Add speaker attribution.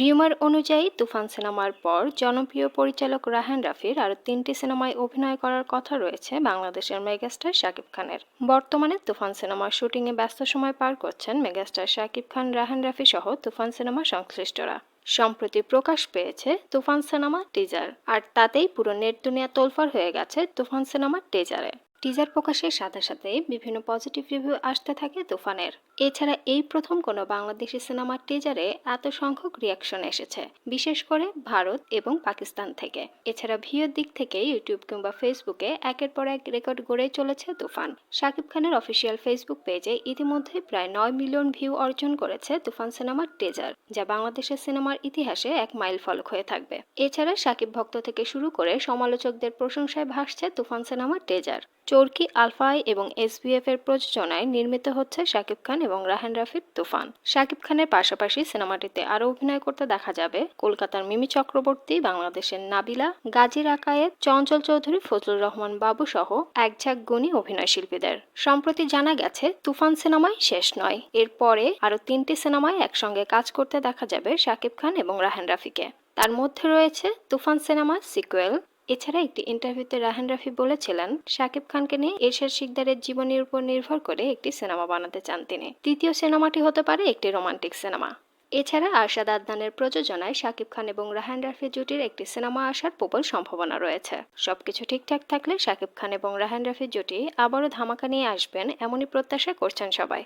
Speaker 1: Rumour অনুযায়ী তুফান সিনেমার পর জনপ্রিয় পরিচালক রাহান রাফির আরও তিনটি সিনেমায় অভিনয় করার কথা রয়েছে বাংলাদেশের মেগাস্টার শাকিব খানের। বর্তমানে তুফান সিনেমার শুটিংয়ে ব্যস্ত সময় পার করছেন মেগাস্টার শাকিব খান, রাহান রাফি সহ তুফান সিনেমা সংশ্লিষ্টরা। সম্প্রতি প্রকাশ পেয়েছে তুফান সিনেমা টিজার, আর তাতেই পুরো নেট দুনিয়া তোলফার হয়ে গেছে তুফান সিনেমার টিজারে। টিজার প্রকাশের সাথে সাথে বিভিন্ন পজিটিভ রিভিউ আসতে থাকে তুফানের। এছাড়া এই প্রথম কোনো বাংলাদেশি সিনেমার টিজারে এত সংখ্যক রিয়াকশন এসেছে, বিশেষ করে ভারত এবং পাকিস্তান থেকে। এছাড়া ভিউর দিক থেকে ইউটিউব কিংবা ফেসবুকে একের পর এক রেকর্ড গড়ে চলেছে তুফান। শাকিব খানের অফিসিয়াল ফেসবুক পেজে ইতিমধ্যে প্রায় নয় মিলিয়ন ভিউ অর্জন করেছে তুফান সিনেমার টিজার যা বাংলাদেশের সিনেমার ইতিহাসে এক মাইল ফলক হয়ে থাকবে। এছাড়া শাকিব ভক্ত থেকে শুরু করে সমালোচকদের প্রশংসায় ভাসছে তুফান সিনেমার টিজার চরকি, আলফাই এবং এসবিএফ এর প্রযোজনায় নির্মিত হচ্ছে শাকিব খান এবং রাহান রাফির তুফান। শাকিব খানের পাশাপাশি সিনেমাটিতে আরও অভিনয় করতে দেখা যাবে কলকাতার মিমি চক্রবর্তী, বাংলাদেশের নাবিলা গাজী রাকায়েত চঞ্চল চৌধুরী, ফজলুর রহমান বাবু সহ একঝাক গুণী অভিনয় শিল্পীদের। সম্প্রতি জানা গেছে, তুফান সিনেমায় শেষ নয়। এরপরে আরও তিনটি সিনেমায় একসঙ্গে কাজ করতে দেখা যাবে শাকিব খান এবং রাহান রাফিকে। তার মধ্যে রয়েছে তুফান সিনেমা সিকুয়েল এছাড়া একটি ইন্টারভিউতে রাহান রাফি বলেছিলেন, শাকিব খানকে নিয়ে এরশাদ শিকদারের জীবনের উপর নির্ভর করে একটি সিনেমা বানাতে চান তিনি। তৃতীয় সিনেমাটি হতে পারে একটি রোমান্টিক সিনেমা। এছাড়া আরশাদ আদনানের প্রযোজনায় শাকিব খান এবং রাহান রাফি জুটির একটি সিনেমা আসার প্রবল সম্ভাবনা রয়েছে। সবকিছু ঠিকঠাক থাকলে শাকিব খান এবং রাহান রাফি জুটি আবারও ধামাকা নিয়ে আসবেন, এমনই প্রত্যাশা করছেন সবাই।